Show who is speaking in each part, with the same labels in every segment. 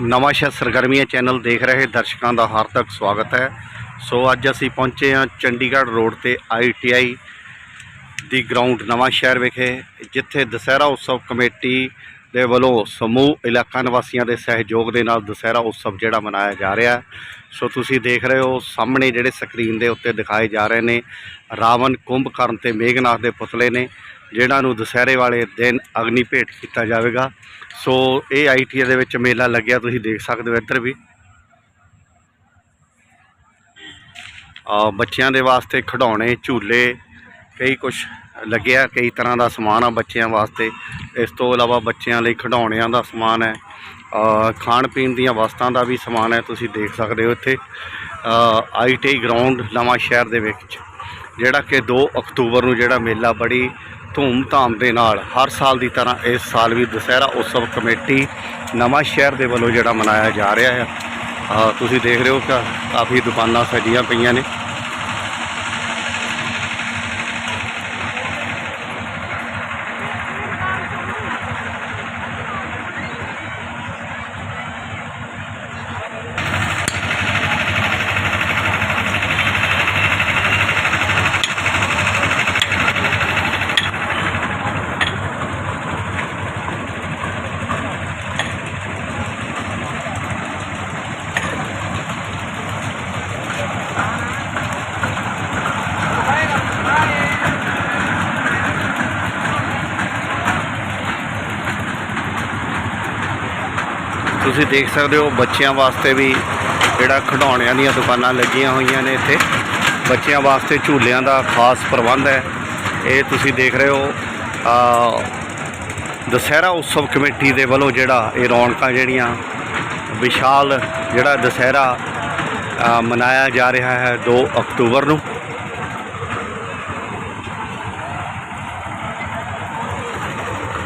Speaker 1: ਨਵਾਂ ਸ਼ਹਿਰ ਸਰਗਰਮੀਆਂ ਚੈਨਲ ਦੇਖ ਰਹੇ ਦਰਸ਼ਕਾਂ ਦਾ ਹਾਰਦਿਕ ਸਵਾਗਤ ਹੈ। ਸੋ ਅੱਜ ਅਸੀਂ ਪਹੁੰਚੇ ਹਾਂ ਚੰਡੀਗੜ੍ਹ ਰੋਡ ਤੇ ਆਈਟੀਆਈ ਦੀ ਗਰਾਊਂਡ ਨਵਾਂ ਸ਼ਹਿਰ ਵਿਖੇ, ਜਿੱਥੇ ਦੁਸਹਿਰਾ ਉਤਸਵ ਕਮੇਟੀ ਦੇ ਵੱਲੋਂ ਸਮੂਹ ਇਲਾਕਾ ਨਿਵਾਸੀਆਂ ਦੇ ਸਹਿਯੋਗ ਦੇ ਨਾਲ ਦੁਸਹਿਰਾ ਉਤਸਵ ਜਿਹੜਾ ਮਨਾਇਆ ਜਾ ਰਿਹਾ ਸੋ ਤੁਸੀਂ ਦੇਖ ਰਹੇ ਹੋ, ਸਾਹਮਣੇ ਜਿਹੜੇ ਸਕਰੀਨ ਦੇ ਉੱਤੇ ਦਿਖਾਏ ਜਾ ਰਹੇ ਨੇ, ਰਾਵਣ ਕੁੰਭਕਰਨ ਤੇ ਮੇਘਨਾਥ ਦੇ ਪੁਤਲੇ ਨੇ। ਜਿਹਨਾਂ ਨੂੰ ਦੁਸਹਿਰੇ ਵਾਲੇ ਦਿਨ ਅਗਨੀ ਭੇਟ ਕੀਤਾ ਜਾਵੇਗਾ। ਸੋ ਇਹ ਆਈਟੀਆ ਦੇ ਵਿੱਚ ਮੇਲਾ ਲੱਗਿਆ, ਤੁਸੀਂ ਦੇਖ ਸਕਦੇ ਹੋ ਇੱਧਰ ਵੀ। ਆ ਬੱਚਿਆਂ ਦੇ ਵਾਸਤੇ ਖਿਡੌਣੇ, ਝੂਲੇ, ਕਈ ਕੁਝ ਲੱਗਿਆ, ਕਈ ਤਰ੍ਹਾਂ ਦਾ ਸਮਾਨ ਆ ਬੱਚਿਆਂ ਵਾਸਤੇ। ਇਸ ਤੋਂ ਇਲਾਵਾ ਬੱਚਿਆਂ ਲਈ ਖਿਡੌਣਿਆਂ ਦਾ ਸਮਾਨ ਹੈ। ਖਾਣ ਪੀਣ ਦੀਆਂ ਵਸਤਾਂ ਦਾ ਵੀ ਸਮਾਨ ਹੈ, ਤੁਸੀਂ ਦੇਖ ਸਕਦੇ ਹੋ ਇੱਥੇ। ਆਈਟੀ ਗਰਾਊਂਡ ਨਵਾਂ ਸ਼ਹਿਰ ਦੇ ਵਿੱਚ, ਜਿਹੜਾ ਕਿ 2 ਅਕਤੂਬਰ ਨੂੰ ਜਿਹੜਾ ਮੇਲਾ ਬੜੀ ਧੂਮ-ਧਾਮ ਦੇ ਨਾਲ ਹਰ ਸਾਲ ਦੀ ਤਰ੍ਹਾਂ ਇਸ ਸਾਲ ਵੀ ਦੁਸਹਿਰਾ ਉਤਸਵ ਕਮੇਟੀ ਨਵਾਂ ਸ਼ਹਿਰ ਦੇ ਵੱਲੋਂ ਜਿਹੜਾ ਮਨਾਇਆ ਜਾ ਰਿਹਾ ਹੈ। ਤੁਸੀਂ ਦੇਖ ਰਹੇ ਹੋ ਕਿ ਕਾਫੀ ਦੁਕਾਨਾਂ ਸਜੀਆਂ ਪਈਆਂ ਨੇ। ਤੁਸੀਂ ਦੇਖ ਸਕਦੇ ਹੋ ਬੱਚਿਆਂ ਵਾਸਤੇ ਵੀ ਜਿਹੜਾ ਖਿਡੌਣਿਆਂ ਦੀਆਂ ਦੁਕਾਨਾਂ ਲੱਗੀਆਂ ਹੋਈਆਂ ਨੇ ਇੱਥੇ। ਬੱਚਿਆਂ ਵਾਸਤੇ ਝੂਲਿਆਂ ਦਾ ਖਾਸ ਪ੍ਰਬੰਧ ਹੈ। ਇਹ ਤੁਸੀਂ ਦੇਖ ਰਹੇ ਹੋ, ਆ, ਦੁਸਹਿਰਾ ਉਤਸਵ ਕਮੇਟੀ ਦੇ ਵੱਲੋਂ ਜਿਹੜਾ ਇਹ ਰੌਣਕਾਂ ਜਿਹੜੀਆਂ, ਵਿਸ਼ਾਲ ਜਿਹੜਾ ਦੁਸਹਿਰਾ ਮਨਾਇਆ ਜਾ ਰਿਹਾ ਹੈ 2 ਅਕਤੂਬਰ ਨੂੰ।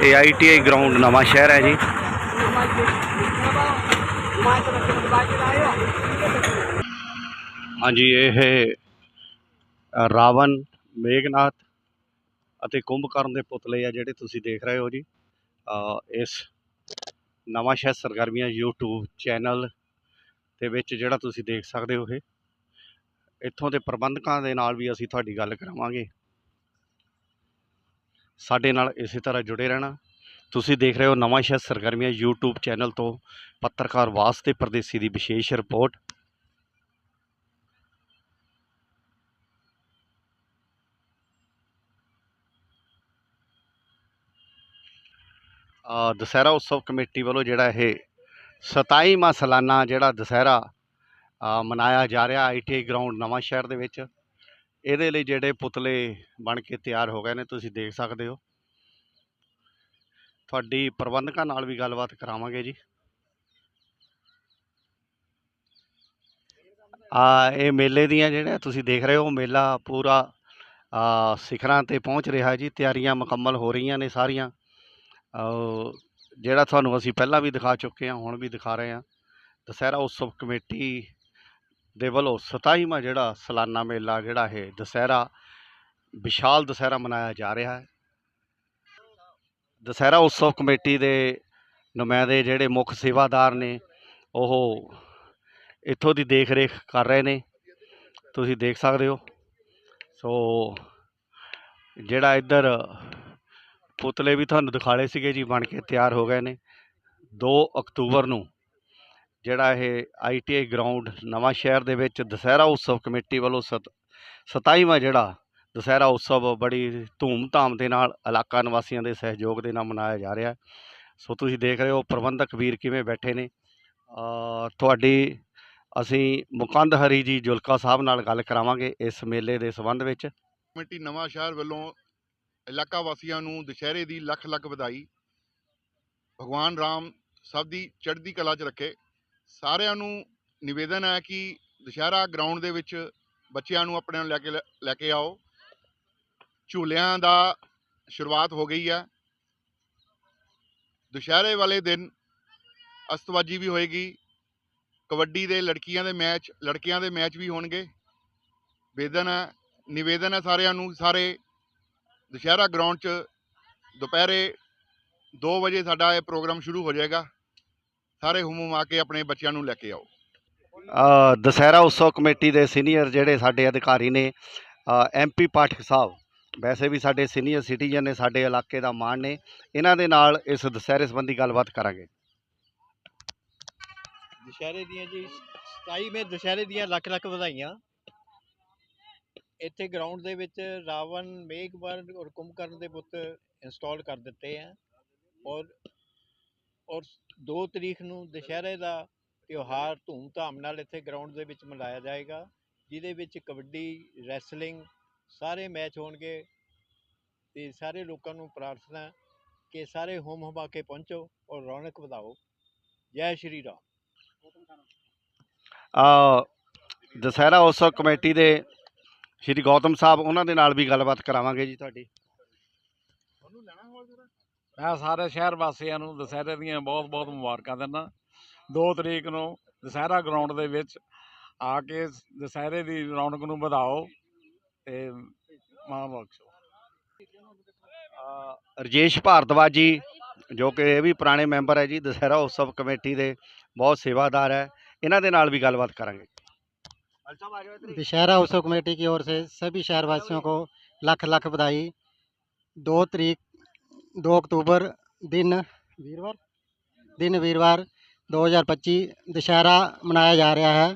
Speaker 1: ਇਹ ਆਈਟੀਆਈ ਗਰਾਊਂਡ ਨਵਾਂ ਸ਼ਹਿਰ ਹੈ ਜੀ। ਹਾਂਜੀ, ਇਹ ਰਾਵਣ, ਮੇਘਨਾਥ ਅਤੇ ਕੁੰਭਕਰਨ ਦੇ ਪੁਤਲੇ ਆ ਜਿਹੜੇ ਤੁਸੀਂ ਦੇਖ ਰਹੇ ਹੋ ਜੀ। ਇਸ ਨਵਾਂ ਸ਼ਹਿਰ ਸਰਗਰਮੀਆਂ YouTube ਚੈਨਲ ਦੇ ਵਿੱਚ ਜਿਹੜਾ ਤੁਸੀਂ ਦੇਖ ਸਕਦੇ ਹੋ ਇਹ। ਇੱਥੋਂ ਦੇ ਪ੍ਰਬੰਧਕਾਂ ਦੇ ਨਾਲ ਵੀ ਅਸੀਂ ਤੁਹਾਡੀ ਗੱਲ ਕਰਾਵਾਂਗੇ। ਸਾਡੇ ਨਾਲ ਇਸੇ ਤਰ੍ਹਾਂ ਜੁੜੇ ਰਹਿਣਾ। ਤੁਸੀਂ ਦੇਖ ਰਹੇ ਹੋ ਨਵਾਂ ਸ਼ਹਿਰ ਸਰਗਰਮੀਆਂ YouTube ਚੈਨਲ ਤੋਂ ਪੱਤਰਕਾਰ ਵਾਸਤੇ ਪਰਦੇਸੀ ਦੀ ਵਿਸ਼ੇਸ਼ ਰਿਪੋਰਟ। ਅ, ਦੁਸਹਿਰਾ ਉਤਸਵ ਕਮੇਟੀ ਵੱਲੋਂ ਜਿਹੜਾ ਇਹ 27ਵਾਂ ਸਾਲਾਨਾ ਜਿਹੜਾ ਦੁਸਹਿਰਾ ਮਨਾਇਆ ਜਾ ਰਿਹਾ ਆਈਟੀਆਈ ਗਰਾਊਂਡ ਨਵਾਂ ਸ਼ਹਿਰ ਦੇ ਵਿੱਚ। ਇਹਦੇ ਲਈ ਜਿਹੜੇ ਪੁਤਲੇ ਬਣ ਕੇ ਤਿਆਰ ਹੋ ਗਏ ਨੇ ਤੁਸੀਂ ਦੇਖ ਸਕਦੇ ਹੋ। ਤੁਹਾਡੀ ਪ੍ਰਬੰਧਕਾਂ ਨਾਲ ਵੀ ਗੱਲਬਾਤ ਕਰਾਵਾਂਗੇ ਜੀ। ਆ, ਇਹ ਮੇਲੇ ਦੀਆਂ ਜਿਹੜਾ ਤੁਸੀਂ ਦੇਖ ਰਹੇ ਹੋ, ਮੇਲਾ ਪੂਰਾ ਸਿਖਰਾਂ ਤੇ ਪਹੁੰਚ ਰਿਹਾ ਜੀ। ਤਿਆਰੀਆਂ ਮੁਕੰਮਲ ਹੋ ਰਹੀਆਂ ਨੇ ਸਾਰੀਆਂ। ਜਿਹੜਾ ਤੁਹਾਨੂੰ ਅਸੀਂ ਪਹਿਲਾਂ ਵੀ ਦਿਖਾ ਚੁੱਕੇ ਹਾਂ, ਹੁਣ ਵੀ ਦਿਖਾ ਰਹੇ ਹਾਂ। ਦੁਸਹਿਰਾ ਉਤਸਵ ਕਮੇਟੀ ਦੇ ਵੱਲੋਂ 27ਵਾਂ ਜਿਹੜਾ ਸਾਲਾਨਾ ਮੇਲਾ ਜਿਹੜਾ ਇਹ ਦੁਸਹਿਰਾ, ਵਿਸ਼ਾਲ ਦੁਸਹਿਰਾ ਮਨਾਇਆ ਜਾ ਰਿਹਾ ਹੈ। ਦੁਸਹਿਰਾ ਉਤਸਵ ਕਮੇਟੀ ਦੇ ਨੁਮਾਇੰਦੇ ਜਿਹੜੇ ਮੁੱਖ ਸੇਵਾਦਾਰ ਨੇ, ਉਹ ਇੱਥੋਂ ਦੀ ਦੇਖ ਰੇਖ ਕਰ ਰਹੇ ਨੇ। ਤੁਸੀਂ ਦੇਖ ਸਕਦੇ ਹੋ। ਸੋ ਜਿਹੜਾ ਇੱਧਰ ਪੁਤਲੇ ਵੀ ਤੁਹਾਨੂੰ ਦਿਖਾਲੇ ਸੀਗੇ ਜੀ, ਬਣ ਕੇ ਤਿਆਰ ਹੋ ਗਏ ਨੇ। 2 ਅਕਤੂਬਰ ਨੂੰ ਜਿਹੜਾ ਇਹ ਆਈਟੀਆਈ ਗਰਾਊਂਡ ਨਵਾਂ ਸ਼ਹਿਰ ਦੇ ਵਿੱਚ ਦੁਸਹਿਰਾ ਉਤਸਵ ਕਮੇਟੀ ਵੱਲੋਂ ਸਤ 27ਵਾਂ ਜਿਹੜਾ ਦੁਸਹਿਰਾ ਉਤਸਵ ਬੜੀ ਧੂਮ-ਧਾਮ ਦੇ ਨਾਲ ਇਲਾਕਾ ਨਿਵਾਸੀਆਂ ਦੇ ਸਹਿਯੋਗ ਦੇ ਨਾਲ ਮਨਾਇਆ ਜਾ ਰਿਹਾ ਸੋ ਤੁਸੀਂ ਦੇਖ ਰਹੇ ਹੋ ਪ੍ਰਬੰਧਕ ਵੀਰ ਕਿਵੇਂ ਬੈਠੇ ਨੇ। ਤੁਹਾਡੀ, ਅਸੀਂ ਮੁਕੰਦ ਹਰੀ ਜੀ ਜੁਲਕਾ ਸਾਹਿਬ ਨਾਲ ਗੱਲ ਕਰਾਵਾਂਗੇ ਇਸ ਮੇਲੇ ਦੇ ਸੰਬੰਧ ਵਿੱਚ।
Speaker 2: ਕਮੇਟੀ ਨਵਾਂ ਸ਼ਹਿਰ ਵੱਲੋਂ ਇਲਾਕਾ ਵਾਸੀਆਂ ਨੂੰ ਦੁਸ਼ਹਿਰੇ ਦੀ ਲੱਖ ਲੱਖ ਵਧਾਈ। ਭਗਵਾਨ ਰਾਮ ਸਭ ਦੀ ਚੜ੍ਹਦੀ ਕਲਾ 'ਚ ਰੱਖੇ। ਸਾਰਿਆਂ ਨੂੰ ਨਿਵੇਦਨ ਹੈ ਕਿ ਦੁਸ਼ਹਿਰਾ ਗਰਾਊਂਡ ਦੇ ਵਿੱਚ ਬੱਚਿਆਂ ਨੂੰ ਆਪਣੇ ਨਾਲ ਲੈ ਕੇ ਲੈ ਕੇ ਆਓ। ਝੂਲਿਆਂ ਦਾ ਸ਼ੁਰੂਆਤ ਹੋ ਗਈ ਹੈ ਦੁਸ਼ਹਿਰੇ ਵਾਲੇ ਦਿਨ ਅਸਤਬਾਜੀ ਵੀ ਹੋਏਗੀ। ਕਬੱਡੀ ਦੇ ਲੜਕੀਆਂ ਦੇ ਮੈਚ ਲੜਕਿਆਂ ਦੇ ਮੈਚ ਵੀ ਹੋਣਗੇ। ਵੇਦਨ ਹੈ ਨਿਵੇਦਨ ਹੈ ਸਾਰਿਆਂ ਨੂੰ ਸਾਰੇ ਦੁਸ਼ਹਿਰਾ ਗਰਾਊਂਡ 'ਚ ਦੁਪਹਿਰੇ 2 ਵਜੇ ਸਾਡਾ ਇਹ ਪ੍ਰੋਗਰਾਮ ਸ਼ੁਰੂ ਹੋ ਜਾਏਗਾ। ਸਾਰੇ ਹੁਮੁਮ ਆ ਕੇ ਆਪਣੇ ਬੱਚਿਆਂ ਨੂੰ ਲੈ ਕੇ ਆਓ।
Speaker 1: ਅ, ਦੁਸਹਿਰਾ ਉਤਸਵ ਕਮੇਟੀ ਦੇ ਸੀਨੀਅਰ ਜਿਹੜੇ ਸਾਡੇ ਅਧਿਕਾਰੀ ਨੇ ਐਮਪੀ ਪਾਠਕ ਸਾਹਿਬ ਵੈਸੇ ਵੀ ਸਾਡੇ ਸੀਨੀਅਰ ਸਿਟੀਜ਼ਨ ਨੇ ਸਾਡੇ ਇਲਾਕੇ ਦਾ ਮਾਣ ਨੇ, ਇਹਨਾਂ ਦੇ ਨਾਲ ਇਸ ਦੁਸਹਿਰੇ ਸੰਬੰਧੀ ਗੱਲਬਾਤ ਕਰਾਂਗੇ।
Speaker 3: ਦੁਸ਼ਹਿਰੇ ਦੀਆਂ ਜੀ 27ਵੇਂ ਦੁਸ਼ਹਿਰੇ ਦੀਆਂ ਲੱਖ ਲੱਖ ਵਧਾਈਆਂ। ਇੱਥੇ ਗਰਾਊਂਡ ਦੇ ਵਿੱਚ ਰਾਵਣ ਮੇਘਵਰਨ ਔਰ ਕੁੰਭਕਰਨ ਦੇ ਬੁੱਤ ਇੰਸਟਾਲ ਕਰ ਦਿੱਤੇ ਆ। ਔਰ ਔਰ 2 ਤਰੀਕ ਨੂੰ ਦੁਸ਼ਹਿਰੇ ਦਾ ਤਿਉਹਾਰ ਧੂਮ-ਧਾਮ ਨਾਲ ਇੱਥੇ ਗਰਾਊਂਡ ਦੇ ਵਿੱਚ ਮਨਾਇਆ ਜਾਏਗਾ, ਜਿਹਦੇ ਵਿੱਚ ਕਬੱਡੀ ਰੈਸਲਿੰਗ ਸਾਰੇ ਮੈਚ ਹੋਣਗੇ ਤੇ ਸਾਰੇ ਲੋਕਾਂ ਨੂੰ ਪ੍ਰਾਰਥਨਾ ਕਿ ਸਾਰੇ ਹੋਮ ਹਮਾ ਕੇ ਪਹੁੰਚੋ ਔਰ ਰੌਣਕ ਵਧਾਓ। ਜੈ ਸ਼੍ਰੀ ਰਾਮ।
Speaker 1: ਦੁਸਹਿਰਾ ਉਤਸਵ ਕਮੇਟੀ ਦੇ ਸ਼੍ਰੀ ਗੌਤਮ ਸਾਹਿਬ ਉਹਨਾਂ ਦੇ ਨਾਲ ਵੀ ਗੱਲਬਾਤ ਕਰਾਵਾਂਗੇ ਜੀ ਤੁਹਾਡੀ।
Speaker 4: ਮੈਂ ਸਾਰੇ ਸ਼ਹਿਰ ਵਾਸੀਆਂ ਨੂੰ ਦੁਸਹਿਰੇ ਦੀਆਂ ਬਹੁਤ-ਬਹੁਤ ਮੁਬਾਰਕਾਂ ਦਿੰਦਾ। 2 ਤਰੀਕ ਨੂੰ ਦੁਸਹਿਰਾ ਗਰਾਊਂਡ ਦੇ ਵਿੱਚ ਆ ਕੇ ਦੁਸਹਿਰੇ ਦੀ ਰੌਣਕ ਨੂੰ ਵਧਾਓ। ਤੇ ਮਾਣ ਬਖਸ਼ੋ
Speaker 1: ਅ, ਰਜੇਸ਼ ਭਾਰਦਵਾਜ ਜੀ ਜੋ ਕਿ ਇਹ ਵੀ ਪੁਰਾਣੇ ਮੈਂਬਰ ਹੈ ਜੀ ਦੁਸਹਿਰਾ ਉਤਸਵ ਕਮੇਟੀ ਦੇ ਬਹੁਤ ਸੇਵਾਦਾਰ ਹੈ ਇਹਨਾਂ ਦੇ ਨਾਲ ਵੀ ਗੱਲਬਾਤ ਕਰਾਂਗੇ
Speaker 5: दशहरा उत्सव कमेटी की ओर से सभी शहरवासियों को लाख लाख बधाई दो तरीक दो अक्टूबर दिन वीरवार दिन वीरवार 2025 दशहरा मनाया जा रहा है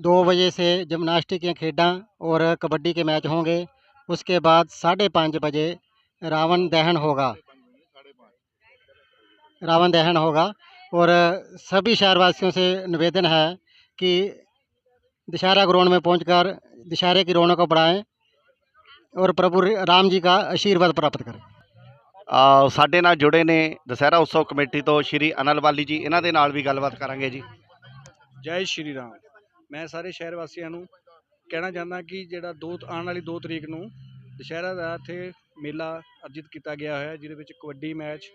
Speaker 5: दो बजे से जिमनास्टिक या खेडां और कबड्डी के मैच होंगे उसके बाद साढ़े पाँच बजे रावण दहन होगा रावण दहन होगा और सभी शहरवासियों से निवेदन है कि दशहरा ग्राउंड में पहुंचकर दशहरे की रौनक को बढ़ाएं और प्रभु राम जी का आशीर्वाद प्राप्त करें
Speaker 1: ਅ, ਸਾਡੇ ਨਾਲ ਜੁੜੇ ਨੇ ਦੁਸਹਿਰਾ ਉਤਸਵ ਕਮੇਟੀ ਤੋਂ ਸ਼੍ਰੀ ਅਨਲਵਾਲੀ ਜੀ ਇਹਨਾਂ ਦੇ ਨਾਲ ਵੀ ਗੱਲਬਾਤ ਕਰਾਂਗੇ ਜੀ
Speaker 6: ਜੈ ਸ਼੍ਰੀ ਰਾਮ ਮੈਂ ਸਾਰੇ ਸ਼ਹਿਰ ਵਾਸੀਆਂ ਨੂੰ ਕਹਿਣਾ ਚਾਹੁੰਦਾ ਕਿ ਜਿਹੜਾ ਦੋ, ਆਉਣ ਵਾਲੀ ਦੋ ਤਰੀਕ ਨੂੰ ਦੁਸ਼ਹਿਰਾ ਦਾ ਇੱਥੇ ਮੇਲਾ ਅਰਜਿਤ ਕੀਤਾ ਗਿਆ ਹੈ, ਜਿਹਦੇ ਵਿੱਚ ਕਬੱਡੀ ਮੈਚ,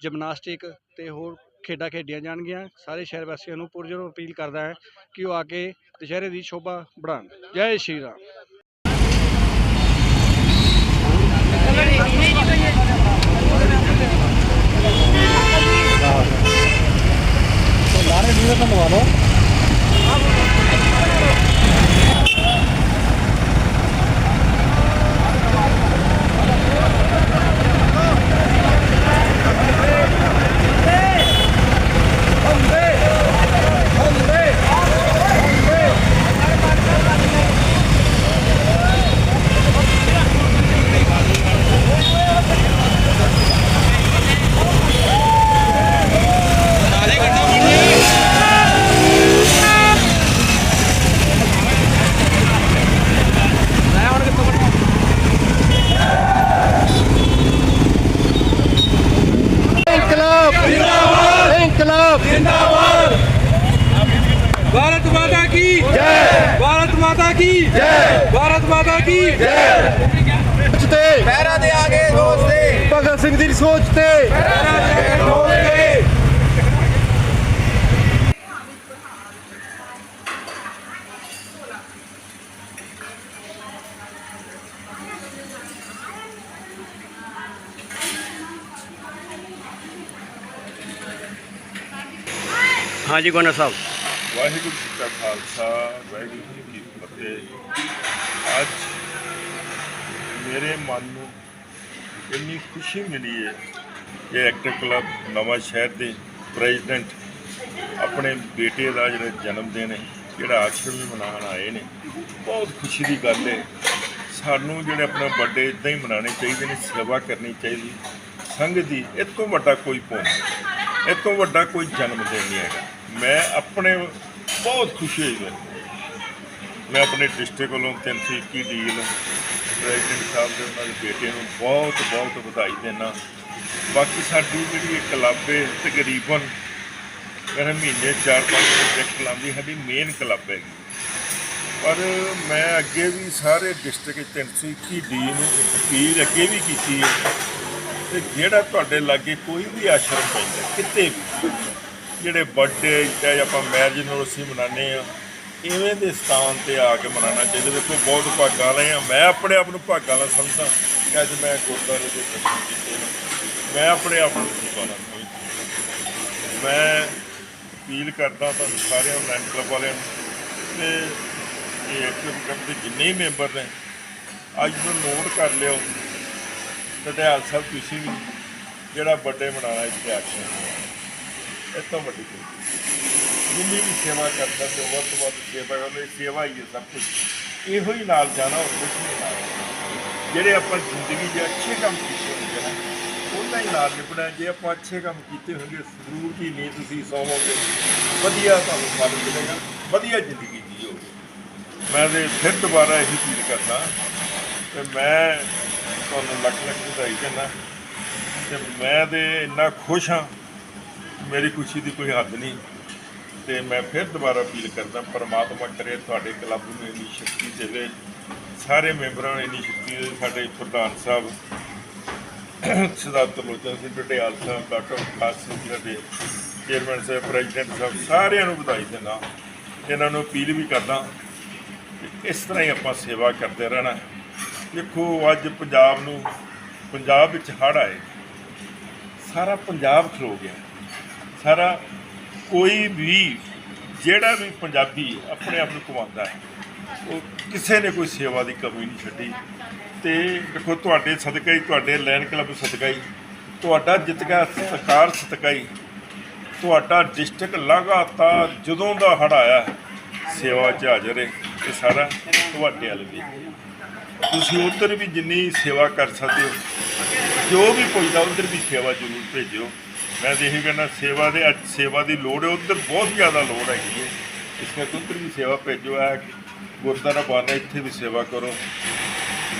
Speaker 6: ਜਿਮਨਾਸਟਿਕ ਤੇ ਹੋਰ ਖੇਡਾਂ ਖੇਡੀਆਂ ਜਾਣਗੀਆਂ। ਸਾਰੇ ਸ਼ਹਿਰ ਵਾਸੀਆਂ ਨੂੰ ਪੁਰਜੋਰ ਅਪੀਲ ਕਰਦਾ ਹੈ ਕਿ ਉਹ ਆ ਕੇ ਦੁਸ਼ਹਿਰੇ ਦੀ ਸ਼ੋਭਾ ਵਧਾਣ ਜੈ ਸ਼੍ਰੀ ਰਾਮ।
Speaker 7: ਲਾਰੇ ਵੀਡੀਓ ਤਾਂ ਲਵਾ ਦੀ ਜੈ ਤੇ ਪੈਰਾਂ ਦੇ ਆਗੇ ਸੋਚ ਤੇ
Speaker 3: ਭਗਤ ਸਿੰਘ ਦੀ ਸੋਚ
Speaker 7: ਤੇ ਪੈਰਾਂ ਦੇ ਸੋਚ ਤੇ
Speaker 1: ਹਾਂਜੀ ਗੋਨਾ ਸਾਹਿਬ।
Speaker 8: ਵਾਹਿਗੁਰੂ ਜੀ ਕਾ ਖਾਲਸਾ ਵਾਹਿਗੁਰੂ ਜੀ ਕੀ ਫਤਿਹ। ਅੱਜ ਮੇਰੇ ਮਨ ਨੂੰ ਇੰਨੀ ਖੁਸ਼ੀ ਮਿਲੀ ਹੈ ਕਿ ਐਕਟਰ ਕਲੱਬ ਨਵਾਂ ਸ਼ਹਿਰ ਦੇ ਪ੍ਰੈਜ਼ੀਡੈਂਟ ਆਪਣੇ ਬੇਟੇ ਦਾ ਜਿਹੜਾ ਜਨਮ ਦਿਨ ਹੈ, ਜਿਹੜਾ ਆਸ਼ਰਮ ਵੀ ਮਨਾਉਣ ਆਏ ਨੇ, ਬਹੁਤ ਖੁਸ਼ੀ ਦੀ ਗੱਲ ਹੈ। ਸਾਨੂੰ ਜਿਹੜੇ ਆਪਣਾ ਬਰਥਡੇ ਇਦਾਂ ਹੀ ਮਨਾਉਣੇ ਚਾਹੀਦੇ ਨੇ, ਸੇਵਾ ਕਰਨੀ ਚਾਹੀਦੀ ਸੰਗਤ ਦੀ ਇਹ ਤੋਂ ਵੱਡਾ ਕੋਈ ਪੁੰਨ ਇਹ ਤੋਂ ਵੱਡਾ ਕੋਈ ਜਨਮ ਦਿਨ ਨਹੀਂ ਹੈਗਾ। ਮੈਂ ਆਪਣੇ ਬਹੁਤ ਖੁਸ਼ੀ ਹੋਈ ਮੈਨੂੰ ਮੈਂ ਆਪਣੇ ਡਿਸਟ੍ਰਿਕਟ ਵੱਲੋਂ 321 ਡੀਲ ਪ੍ਰੈਜ਼ੀਡੈਂਟ ਸਾਹਿਬ ਦੇ ਉਹਨਾਂ ਦੇ ਬੇਟੇ ਨੂੰ ਬਹੁਤ ਬਹੁਤ ਵਧਾਈ ਦੇਣਾ ਬਾਕੀ ਸਾਡੀ ਜਿਹੜੀ ਇਹ ਕਲੱਬ ਹੈ, ਤਕਰੀਬਨ ਮੇਰਾ ਮਹੀਨੇ ਚਾਰ ਪੰਜ ਪ੍ਰੋਜੈਕਟ ਲਾਉਂਦੀ ਸਾਡੀ ਮੇਨ ਕਲੱਬ ਹੈਗੀ। ਪਰ ਮੈਂ ਅੱਗੇ ਵੀ ਸਾਰੇ ਡਿਸਟ੍ਰਿਕਟ 321 ਡੀ ਨੂੰ ਅਪੀਲ ਅੱਗੇ ਵੀ ਕੀਤੀ ਹੈ। ਤੇ ਜਿਹੜਾ ਤੁਹਾਡੇ ਲਾਗੇ ਕੋਈ ਵੀ ਆਸ਼ਰਮ ਪੈਂਦਾ, ਕਿਤੇ ਵੀ, ਜਿਹੜੇ ਬਰਥਡੇ ਚਾਹੇ ਆਪਾਂ ਮੈਰਿਜ ਨੂੰ ਅਸੀਂ ਮਨਾਉਂਦੇ ਆ ਇਵੇਂ ਦੇ ਸਥਾਨ ਤੇ ਆ ਕੇ ਮਨਾਉਣਾ ਚਾਹੀਦਾ ਦੇਖੋ ਬਹੁਤ ਭਾਗਾਂ ਵਾਲੇ ਆ। ਮੈਂ ਆਪਣੇ ਆਪ ਨੂੰ ਭਾਗਾਂ ਵਾਲਾ ਸਮਝਦਾ, ਕਿ ਅੱਜ ਮੈਂ ਗੁਰਦੁਆਰੇ ਦੇ ਦਰਸ਼ਨ ਕੀਤੇ ਨੇ। ਮੈਂ ਆਪਣੇ ਆਪ ਨੂੰ ਭਾਗਾਂ ਵਾਲਾ ਸਮਝਦਾ। ਮੈਂ ਅਪੀਲ ਕਰਦਾ ਤੁਹਾਨੂੰ ਸਾਰਿਆਂ ਨੂੰ ਲਾਈਨ ਕਲੱਬ ਵਾਲਿਆਂ ਨੂੰ, ਤੇ ਇਹ ਐਕਟਿਵ ਕਲੱਬ ਦੇ ਜਿੰਨੇ ਹੀ ਮੈਂਬਰ ਨੇ, ਅੱਜ ਨੂੰ ਨੋਟ ਕਰ ਲਿਓ। ਪਟਿਆਲ ਸਾਹਿਬ ਤੁਸੀਂ ਵੀ ਜਿਹੜਾ ਵੱਡੇ ਮਨਾਣਾ ਇੱਥੇ ਆ ਇਹ ਤੋਂ ਵੱਡੀ ਕੋਈ ਜਿੰਨੀ ਵੀ ਸੇਵਾ ਕਰਦਾ ਤੇ ਵੱਧ ਤੋਂ ਵੱਧ ਸੇਵਾ ਕਰੋ ਸੇਵਾ ਹੀ ਹੈ ਸਭ ਕੁਝ ਇਹੋ ਹੀ ਨਾਲ ਜਾਣਾ ਹੋਰ ਕੁਝ ਨਹੀਂ ਨਾਲ ਜਿਹੜੇ ਆਪਾਂ ਜ਼ਿੰਦਗੀ 'ਚ ਅੱਛੇ ਕੰਮ ਕੀਤੇ ਹੋਣਗੇ ਨਾ ਉਹਨਾਂ ਹੀ ਨਾਲ ਨਿਭਣਾ। ਜੇ ਆਪਾਂ ਅੱਛੇ ਕੰਮ ਕੀਤੇ ਹੋਣਗੇ ਜ਼ਰੂਰ ਹੀ ਨਹੀਂ ਤੁਸੀਂ ਸੌਵੋਗੇ। ਵਧੀਆ ਤੁਹਾਨੂੰ ਫਲ ਮਿਲੇਗਾ, ਵਧੀਆ ਜ਼ਿੰਦਗੀ ਜੀਓਗੇ। ਮੈਂ ਤੇ ਫਿਰ ਦੁਬਾਰਾ ਇਹੀ ਫੀਲ ਕਰਦਾ ਤੇ ਮੈਂ ਤੁਹਾਨੂੰ ਲੱਖ ਲੱਖ ਵਧਾਈ ਦਿੰਦਾ, ਤੇ ਮੈਂ ਤੇ ਇੰਨਾ ਖੁਸ਼ ਹਾਂ। ਮੇਰੀ ਖੁਸ਼ੀ ਦੀ ਕੋਈ ਹੱਦ ਨਹੀਂ। ਤੇ ਮੈਂ ਫਿਰ ਦੁਬਾਰਾ ਅਪੀਲ ਕਰਦਾ, ਪਰਮਾਤਮਾ ਕਰੇ ਤੁਹਾਡੇ ਕਲੱਬ ਨੂੰ ਇੰਨੀ ਸ਼ਕਤੀ ਦੇਵੇ, ਸਾਰੇ ਮੈਂਬਰਾਂ ਨੂੰ ਇੰਨੀ ਸ਼ਕਤੀ ਦੇਵੇ, ਸਾਡੇ ਪ੍ਰਧਾਨ ਸਾਹਿਬ ਸਰਦਾਰ ਤਰਲੋਚਨ ਸਿੰਘ ਪਟਿਆਲ ਸਾਹਿਬ, ਡਾਕਟਰ ਖਾਸ ਸਿੰਘ ਜੀ ਦੇ ਚੇਅਰਮੈਨ ਸਾਹਿਬ, ਪ੍ਰੈਜ਼ੀਡੈਂਟ ਸਾਹਿਬ, ਸਾਰਿਆਂ ਨੂੰ ਵਧਾਈ ਦਿੰਦਾ। ਇਹਨਾਂ ਨੂੰ ਅਪੀਲ ਵੀ ਕਰਦਾ ਕਿ ਇਸ ਤਰ੍ਹਾਂ ਹੀ ਆਪਾਂ ਸੇਵਾ ਕਰਦੇ ਰਹਿਣਾ। ਦੇਖੋ, ਅੱਜ ਪੰਜਾਬ ਨੂੰ, ਪੰਜਾਬ ਵਿੱਚ ਹੜ੍ਹ ਆਏ। ਸਾਰਾ ਪੰਜਾਬ ਖਲੋ ਗਿਆ। ਸਾਰਾ ਕੋਈ ਵੀ ਜਿਹੜਾ ਵੀ ਪੰਜਾਬੀ ਆਪਣੇ ਆਪ ਨੂੰ ਕਮਾਉਂਦਾ ਹੈ, ਉਹ ਕਿਸੇ ਨੇ ਕੋਈ ਸੇਵਾ ਦੀ ਕਮੀ ਨਹੀਂ ਛੱਡੀ। ਤੇ ਦੇਖੋ, ਤੁਹਾਡੇ ਸਦਕਾ ਹੀ, ਤੁਹਾਡੇ ਲੈਨ ਕਲੱਬ ਸਦਕਾ ਹੀ, ਤੁਹਾਡਾ ਜਿਤਕਾ ਸਰਕਾਰ ਸਦਕਾ ਹੀ, ਤੁਹਾਡਾ ਡਿਸਟ੍ਰਿਕਟ ਲਗਾਤਾਰ ਜਦੋਂ ਦਾ ਹੜ੍ਹ ਆਇਆ, ਸੇਵਾ 'ਚ ਹਾਜ਼ਰ ਹੈ, ਇਹ ਸਾਰਾ ਤੁਹਾਡੇ ਵੱਲ ਵੀ ਤੁਸੀਂ ਉਧਰ ਵੀ ਜਿੰਨੀ ਸੇਵਾ ਕਰ ਸਕਦੇ ਹੋ, ਜੋ ਵੀ ਪੁੱਜਦਾ ਉਧਰ ਵੀ ਸੇਵਾ ਜ਼ਰੂਰ ਭੇਜਿਓ। ਮੈਂ ਤਾਂ ਇਹੀ ਕਹਿੰਦਾ ਸੇਵਾ ਦੇ ਅੱਜ ਸੇਵਾ ਦੀ ਲੋੜ ਹੈ ਉਧਰ ਬਹੁਤ ਜ਼ਿਆਦਾ ਲੋੜ ਹੈਗੀ ਹੈ। ਇਸ ਕਰਕੇ ਉਧਰ ਵੀ ਸੇਵਾ ਭੇਜੋ ਹੈ ਗੁਰਦੁਆਰਾ ਬਾਣਾ ਇੱਥੇ ਵੀ ਸੇਵਾ ਕਰੋ।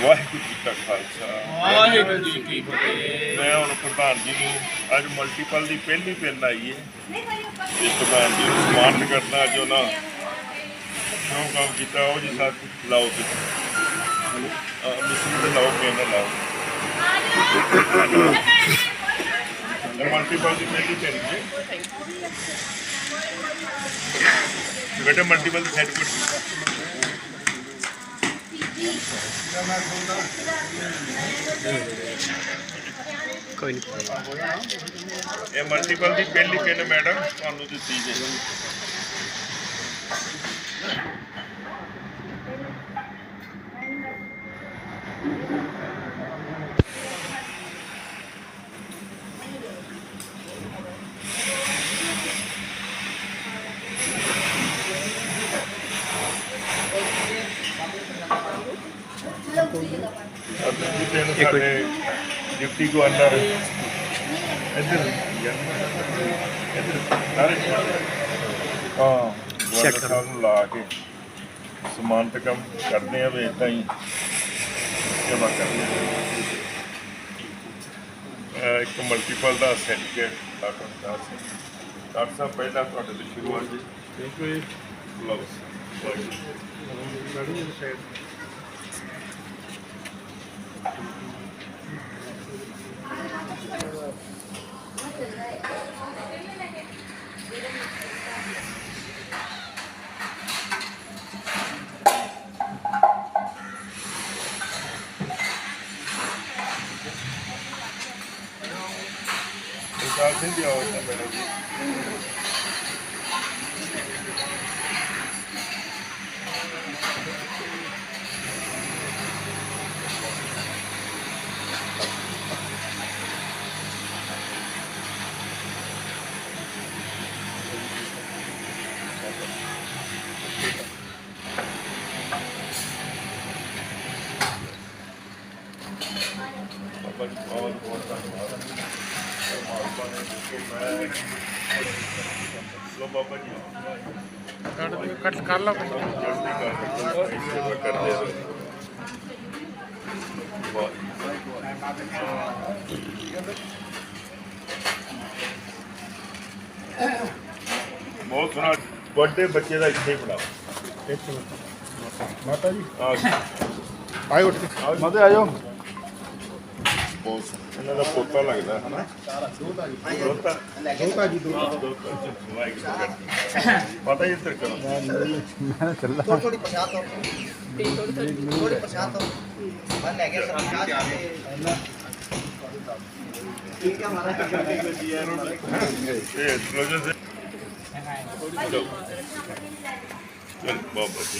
Speaker 8: ਵਾਹਿਗੁਰੂ ਜੀ ਕਾ ਖਾਲਸਾ। ਵਾਹਿਗੁਰੂ ਜੀ ਕੀ ਫਤਿਹ। ਮੈਂ ਹੁਣ ਪ੍ਰਧਾਨ ਜੀ ਨੂੰ ਅੱਜ ਮਲਟੀਪਲ ਦੀ ਪਹਿਲੀ ਪਿੰਨ ਆਈ ਹੈ। ਤੇ ਪ੍ਰਧਾਨ ਜੀ ਨੂੰ ਸਨਮਾਨ ਕਰਨਾ ਅੱਜ ਉਹਨਾਂ ਕਿਉਂ ਕੰਮ ਕੀਤਾ ਉਹ ਜੀ ਸਾਥ ਲਾਓ ਤੁਸੀਂ। ਮਿਸ਼ਨ ਤੇ ਲਾਓ ਪਿੰਨ ਲਾਓ। ਮਲਟੀਪਲ ਦੀ ਪਹਿਲੀ ਜੀ ਬੇਟਾ ਮਲਟੀਪਲ ਦੀ
Speaker 6: ਕੋਈ ਨਹੀਂ
Speaker 8: ਇਹ ਮਲਟੀਪਲ ਦੀ ਪਹਿਲੀ ਪਿੰਨ ਮੈਡਮ ਤੁਹਾਨੂੰ ਦਿੱਤੀ ਜੇ ਅਰਜੀ ਪਿੰਨ ਸਾਡੇ ਡਿਪਟੀ ਗਵਰਨਰ ਇੱਧਰ ਇੱਧਰ ਸਾਰੇ ਹਾਂ ਚੈੱਕ ਸਾਹਿਬ ਨੂੰ ਲਾ ਕੇ ਸਮਾਨਤ ਕੰਮ ਕਰਦੇ ਆ ਵੀ ਇਦਾਂ ਹੀ ਸੇਵਾ ਕਰਦੇ ਆ। ਇੱਕ ਮਲਟੀਪਲ ਦਾ ਸਰਟੀਫਿਕੇਟ ਡਾਕਟਰ ਦਾ ਡਾਕਟਰ ਸਾਹਿਬ ਪਹਿਲਾਂ ਤੁਹਾਡੇ ਤੋਂ ਸ਼ੁਰੂਆਤ ਜੀ। ਥੈਂਕ ਯੂ ਲਓ ਵਿਕਾਸ ਸਿੰਘ ਜੀ ਆਓ ਇੱਧਰ ਬੈਠੋ ਜੀ ਜੀ ਬਹੁਤ ਬਹੁਤ ਧੰਨਵਾਦ ਪਰਮਾਤਮਾ ਨੇ ਦੇਖੋ ਮੈਂ ਲੋ ਬਾਬਾ ਜੀ
Speaker 7: ਕੱਟ ਕਰ ਲਾ
Speaker 8: ਜਲਦੀ ਕਰ ਸੇਵਾ ਕਰਦੇ ਰਹੋ ਵਾਹ ਬਹੁਤ ਸੋਹਣਾ ਵੱਡੇ ਬੱਚੇ ਦਾ ਇੱਥੇ ਹੀ ਪੜਾਓ
Speaker 2: ਮਾਤਾ ਜੀ
Speaker 8: ਆ
Speaker 2: ਆਇਓ ਮਾਤਾ ਆਇਓ
Speaker 8: ਬਹੁਤ ਸੋਹਣਾ। ਇਹਨਾਂ ਦਾ ਪੋਤਾ ਲੱਗਦਾ ਹੈ ਨਾ ਦੋਤਾ ਦੋਤਾ
Speaker 2: ਜੀ ਦੋਤਾ
Speaker 8: ਪਤਾ ਹੀ ਇੱਧਰ ਕਰੋ
Speaker 2: ਮੈਂ ਚੱਲਾ
Speaker 9: ਥੋੜੀ ਪਛਾਣ ਤੋਂ ਥੋੜੀ ਪਛਾਣ ਤੋਂ ਮੈਂ ਲੈ ਗਿਆ ਪਛਾਣ ਠੀਕ ਹੈ ਹਮਾਰਾ
Speaker 8: ਇਹ ਕਲੋਜ਼ਰ ਸੇ ਚਲ ਬਾਬਾ ਜੀ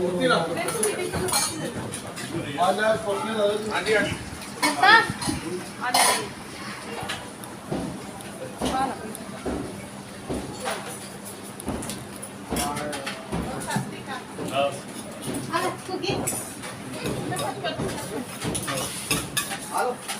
Speaker 9: ਮੂਰਤੀ ਰੱਖ ਆ ਲੈ ਕੋਟੀਆਂ ਦਾ ਹਾਂਜੀ ਹਾਂਜੀ। ਕੁੱਤਾ ਆ ਲੈ Halo, Kuki. Halo.